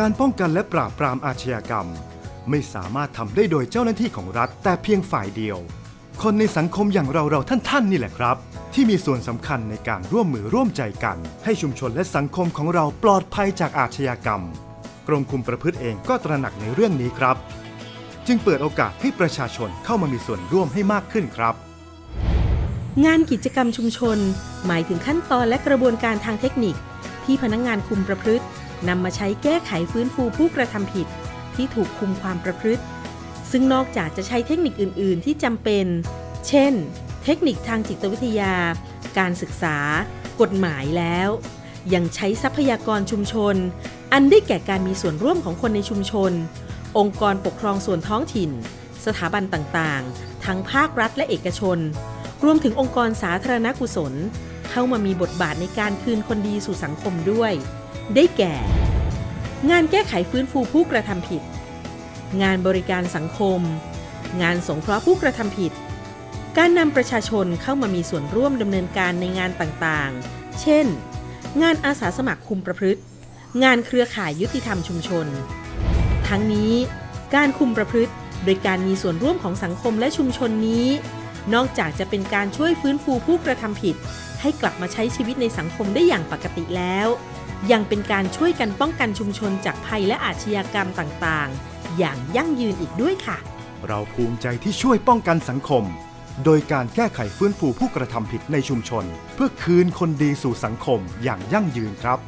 การป้องกันและปราบปรามอาชญากรรม ไม่สามารถทำได้โดยเจ้าหน้าที่ของรัฐ แต่เพียงฝ่ายเดียว คนในสังคมอย่างเราเราท่านท่านนี่แหละครับ ที่มีส่วนสำคัญในการร่วมมือร่วมใจกัน ให้ชุมชนและสังคมของเราปลอดภัยจากอาชญากรรม กรมคุมประพฤติเองก็ตระหนักในเรื่องนี้ครับ จึงเปิดโอกาสให้ประชาชนเข้ามามีส่วนร่วมให้มากขึ้นครับงานกิจกรรมชุมชน หมายถึงขั้นตอนและกระบวนการทางเทคนิค ที่พนักงานคุมประพฤติ นำมาใช้แก้ไขฟื้นฟูผู้กระทำผิดที่ถูกคุมความประพฤติ ซึ่งนอกจากจะใช้เทคนิคอื่น ๆ ที่จำเป็น เช่น เทคนิคทางจิตวิทยา การศึกษา กฎหมายแล้ว ยังใช้ทรัพยากรชุมชน อันได้แก่การมีส่วนร่วมของคนในชุมชน องค์กรปกครองส่วนท้องถิ่น สถาบันต่าง ๆ ทั้งภาครัฐและเอกชน รวมถึงองค์กรสาธารณกุศล เข้ามามีบทบาทในการคืนคนดีสู่สังคมด้วย ได้แก่ งานแก้ไขฟื้นฟูผู้กระทำผิด งานบริการสังคม งานสงเคราะห์ผู้กระทำผิด การนำประชาชนเข้ามามีส่วนร่วมดำเนินการในงานต่างๆ เช่น งานอาสาสมัครคุมประพฤติ งานเครือข่ายยุติธรรมชุมชน ทั้งนี้ การคุมประพฤติโดยการมีส่วนร่วมของสังคมและชุมชนนี้ นอกจากจะเป็นการช่วยฟื้นฟูผู้กระทำผิด ให้กลับมาใช้ชีวิตในสังคมได้อย่างปกติแล้ว ยังเป็นการช่วยกันป้องกันชุมชนจากภัยและอาชญากรรมต่างๆ อย่างยั่งยืนอีกด้วยค่ะ เราภูมิใจที่ช่วยป้องกันสังคม โดยการแก้ไขฟื้นฟูผู้กระทำผิดในชุมชน เพื่อคืนคนดีสู่สังคมอย่างยั่งยืนครับ